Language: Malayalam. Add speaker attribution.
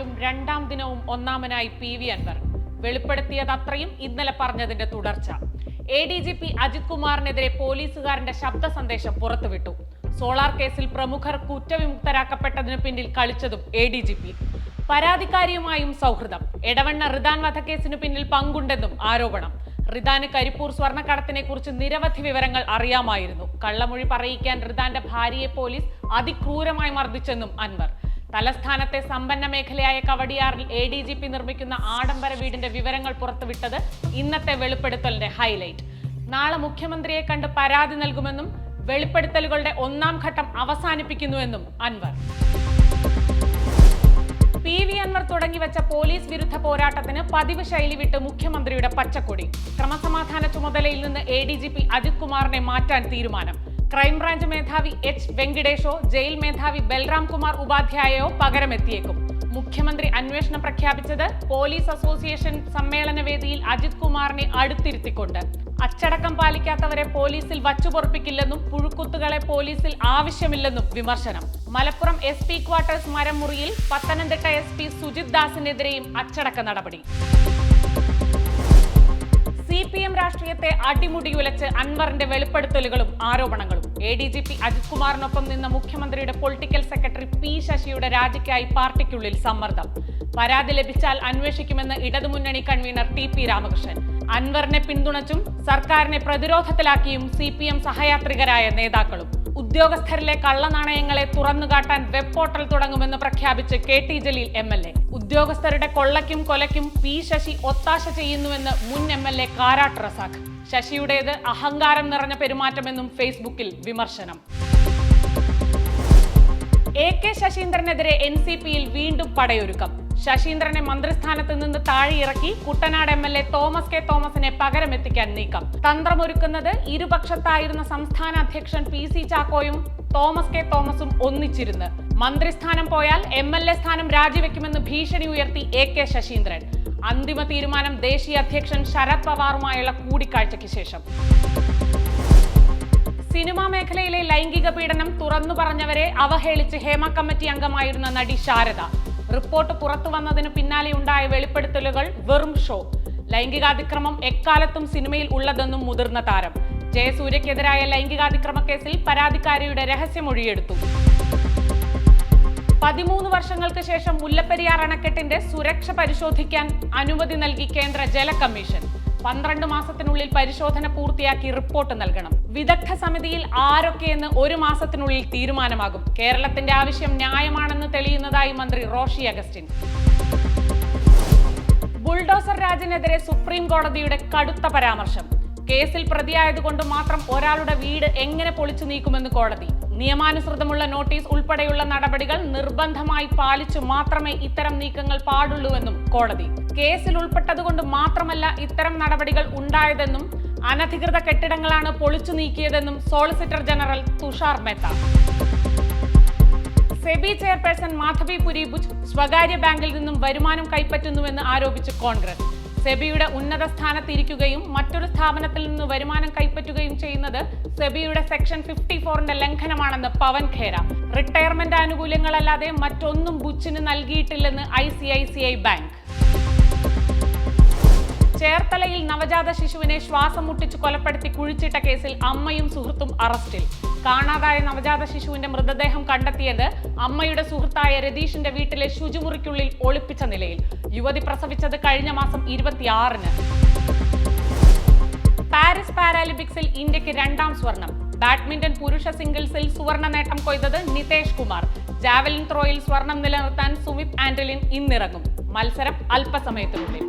Speaker 1: പാനലും രണ്ടാം ദിനവും ഒന്നാമനായി പി വി അൻവർ. വെളിപ്പെടുത്തിയത് അത്രയും ഇന്നലെ പറഞ്ഞതിന്റെ തുടർച്ച. A D G P Ajith കുമാറിനെതിരെ പോലീസുകാരന്റെ ശബ്ദ സന്ദേശം പുറത്തുവിട്ടു. സോളാർ കേസിൽ പ്രമുഖർ കുറ്റവിമുക്തരാക്കപ്പെട്ടതിന് പിന്നിൽ കളിച്ചതും എ ഡി ജി പി. പരാതിക്കാരിയുമായും സൗഹൃദം. എടവണ്ണ റിദാൻ വധക്കേസിന് പിന്നിൽ പങ്കുണ്ടെന്നും ആരോപണം. റിദാന് കരിപ്പൂർ സ്വർണക്കടത്തിനെ കുറിച്ച് നിരവധി വിവരങ്ങൾ അറിയാമായിരുന്നു. കള്ളമൊഴി പറയിക്കാൻ റിദാന്റെ ഭാര്യയെ പോലീസ് അതിക്രൂരമായി മർദ്ദിച്ചെന്നും അൻവർ. തലസ്ഥാനത്തെ സമ്പന്ന മേഖലയായ കവടിയാറിൽ എ ഡി ജി പി നിർമ്മിക്കുന്ന ആഡംബര വീടിന്റെ വിവരങ്ങൾ പുറത്തുവിട്ടത് ഇന്നത്തെ വെളിപ്പെടുത്തലിന്റെ ഹൈലൈറ്റ്. നാളെ മുഖ്യമന്ത്രിയെ കണ്ട് പരാതി നൽകുമെന്നും വെളിപ്പെടുത്തലുകളുടെ ഒന്നാം ഘട്ടം അവസാനിപ്പിക്കുന്നുവെന്നും അൻവർ. പി വി അൻവർ തുടങ്ങിവെച്ച പോലീസ് വിരുദ്ധ പോരാട്ടത്തിന് പതിവ് ശൈലി വിട്ട് മുഖ്യമന്ത്രിയുടെ പച്ചക്കൊടി. ക്രമസമാധാന ചുമതലയിൽ നിന്ന് A D G P Ajith കുമാറിനെ മാറ്റാൻ തീരുമാനം. ക്രൈംബ്രാഞ്ച് മേധാവി എച്ച് വെങ്കിടേഷോ ജയിൽ മേധാവി ബൽറാം കുമാർ ഉപാധ്യായയോ പകരമെത്തിയേക്കും. മുഖ്യമന്ത്രി അന്വേഷണം പ്രഖ്യാപിച്ചത് പോലീസ് അസോസിയേഷൻ സമ്മേളന വേദിയിൽ അജിത് കുമാറിനെ അടുത്തിരുത്തിക്കൊണ്ട്. അച്ചടക്കം പാലിക്കാത്തവരെ പോലീസിൽ വച്ചുപൊറപ്പിക്കില്ലെന്നും പുഴുക്കുത്തുകളെ പോലീസിൽ ആവശ്യമില്ലെന്നും വിമർശനം. മലപ്പുറം എസ് പി ക്വാർട്ടേഴ്സ് മരമുറിയിൽ പത്തനംതിട്ട എസ് പി സുജിത് ദാസിനെതിരെയും അച്ചടക്ക നടപടി. രാഷ്ട്രീയത്തെ അടിമുടിയുലച്ച് അൻവറിന്റെ വെളിപ്പെടുത്തലുകളും ആരോപണങ്ങളും. A D G P Ajith കുമാറിനൊപ്പം നിന്ന മുഖ്യമന്ത്രിയുടെ പൊളിറ്റിക്കൽ സെക്രട്ടറി പി ശശിയുടെ രാജിക്കായി പാർട്ടിക്കുള്ളിൽ സമ്മർദ്ദം. പരാതി ലഭിച്ചാൽ അന്വേഷിക്കുമെന്ന് ഇടതുമുന്നണി കൺവീനർ ടി പി രാമകൃഷ്ണൻ. അൻവറിനെ പിന്തുണച്ചും സർക്കാരിനെ പ്രതിരോധത്തിലാക്കിയും സി പി എം സഹയാത്രികരായ നേതാക്കളും. ഉദ്യോഗസ്ഥരിലെ കള്ളനാണയങ്ങളെ തുറന്നുകാട്ടാൻ വെബ് പോർട്ടൽ തുടങ്ങുമെന്ന് പ്രഖ്യാപിച്ച് K T Jaleel M L A ഉദ്യോഗസ്ഥരുടെ കൊള്ളയ്ക്കും കൊലയ്ക്കും പി ശശി ഒത്താശ ചെയ്യുന്നുവെന്ന് മുൻ M L A Karat Razak ശശിയുടേത് അഹങ്കാരം നിറഞ്ഞ പെരുമാറ്റമെന്നും ഫേസ്ബുക്കിൽ വിമർശനം. എ കെ ശശീന്ദ്രനെതിരെ എൻ സി പിയിൽ വീണ്ടും പടയൊരുക്കം. ശശീന്ദ്രനെ മന്ത്രിസ്ഥാനത്ത് നിന്ന് താഴെയിറക്കി Kuttanad M L A Thomas K തോമസിനെ പകരമെത്തിക്കാൻ നീക്കം. തന്ത്രമൊരുക്കുന്നത് ഇരുപക്ഷത്തായിരുന്ന സംസ്ഥാന അധ്യക്ഷൻ പി സി ചാക്കോയും തോമസ് കെ തോമസും ഒന്നിച്ചിരുന്ന്. മന്ത്രിസ്ഥാനം പോയാൽ എം എൽ എ സ്ഥാനം രാജിവെക്കുമെന്ന് ഭീഷണി ഉയർത്തി എ കെ ശശീന്ദ്രൻ. അന്തിമ തീരുമാനം ദേശീയ അധ്യക്ഷൻ ശരത് പവാറുമായുള്ള കൂടിക്കാഴ്ചയ്ക്ക് ശേഷം. സിനിമാ മേഖലയിലെ ലൈംഗിക പീഡനം തുറന്നു പറഞ്ഞവരെ അവഹേളിച്ച് ഹേമ കമ്മിറ്റി അംഗമായിരുന്ന നടി ശാരദ. റിപ്പോർട്ട് പുറത്തു വന്നതിന് പിന്നാലെ ഉണ്ടായ വെളിപ്പെടുത്തലുകൾ വെറും ഷോ ലൈംഗികാതിക്രമം എക്കാലത്തും സിനിമയിൽ ഉള്ളതെന്നും മുതിർന്ന താരം. ജയസൂര്യക്കെതിരായ ലൈംഗികാതിക്രമ കേസിൽ പരാതിക്കാരിയുടെ രഹസ്യമൊഴിയെടുത്തു പതിമൂന്ന് വർഷങ്ങൾക്ക് ശേഷം മുല്ലപ്പെരിയാർ അണക്കെട്ടിന്റെ സുരക്ഷ പരിശോധിക്കാൻ അനുമതി നൽകി കേന്ദ്ര ജല കമ്മീഷൻ. പന്ത്രണ്ട് മാസത്തിനുള്ളിൽ പരിശോധന പൂർത്തിയാക്കി റിപ്പോർട്ട് നൽകണം. വിദഗ്ധ സമിതിയിൽ ആരൊക്കെയെന്ന് ഒരു മാസത്തിനുള്ളിൽ തീരുമാനമാകും. കേരളത്തിന്റെ ആവശ്യം ന്യായമാണെന്ന് തെളിയുന്നതായി മന്ത്രി റോഷി അഗസ്റ്റിൻ. ബുൾഡോസർ രാജിനെതിരെ സുപ്രീം കോടതിയുടെ കടുത്ത പരാമർശം. കേസിൽ പ്രതിയായതുകൊണ്ട് മാത്രം ഒരാളുടെ വീട് എങ്ങനെ പൊളിച്ചു നീക്കുമെന്ന് കോടതി. നിയമാനുസൃതമുള്ള നോട്ടീസ് ഉൾപ്പെടെയുള്ള നടപടികൾ നിർബന്ധമായി പാലിച്ചു മാത്രമേ ഇത്തരം നീക്കങ്ങൾ പാടുള്ളൂവെന്നും കോടതി. കേസിൽ ഉൾപ്പെട്ടതുകൊണ്ട് മാത്രമല്ല ഇത്തരം നടപടികൾ ഉണ്ടായതെന്നും അനധികൃത കെട്ടിടങ്ങളാണ് പൊളിച്ചു നീക്കിയതെന്നും solicitor general Tushar Mehta. SEBI chairperson Madhabi Puri Buch സ്വകാര്യ ബാങ്കിൽ നിന്നും വരുമാനം കൈപ്പറ്റുന്നുവെന്ന് ആരോപിച്ച് കോൺഗ്രസ്. സെബിയുടെ ഉന്നത സ്ഥാനത്തിരിക്കുകയും മറ്റൊരു സ്ഥാപനത്തിൽ നിന്ന് വരുമാനം കൈപ്പറ്റുകയും ചെയ്യുന്നത് സെബിയുടെ സെക്ഷൻ ഫിഫ്റ്റി ഫോറിന്റെ ലംഘനമാണെന്ന് പവൻ ഖേര. റിട്ടയർമെന്റ് ആനുകൂല്യങ്ങളല്ലാതെ മറ്റൊന്നും ബുച്ചിന് നൽകിയിട്ടില്ലെന്ന് ഐ ബാങ്ക്. ചേർത്തലയിൽ നവജാത ശിശുവിനെ ശ്വാസം മുട്ടിച്ച് കൊലപ്പെടുത്തി കുഴിച്ചിട്ട കേസിൽ അമ്മയും സുഹൃത്തും അറസ്റ്റിൽ. കാണാതായ നവജാത ശിശുവിന്റെ മൃതദേഹം കണ്ടെത്തിയത് അമ്മയുടെ സുഹൃത്തായ രതീഷിന്റെ വീട്ടിലെ ശുചിമുറിക്കുള്ളിൽ ഒളിപ്പിച്ച നിലയിൽ. യുവതി പ്രസവിച്ചത് കഴിഞ്ഞ മാസം ഇരുപത്തിയാറിന്. പാരീസ് പാരാലിമ്പിക്സിൽ ഇന്ത്യയ്ക്ക് രണ്ടാം സ്വർണം. ബാഡ്മിന്റൺ പുരുഷ സിംഗിൾസിൽ സുവർണ നേട്ടം കൊയ്തത് നിതേഷ് കുമാർ. ജാവലിൻ ത്രോയിൽ സ്വർണം നിലനിർത്താൻ സുമിത് ആന്റലിൻ ഇന്നിറങ്ങും. മത്സരം അല്പസമയത്തിനുള്ളിൽ.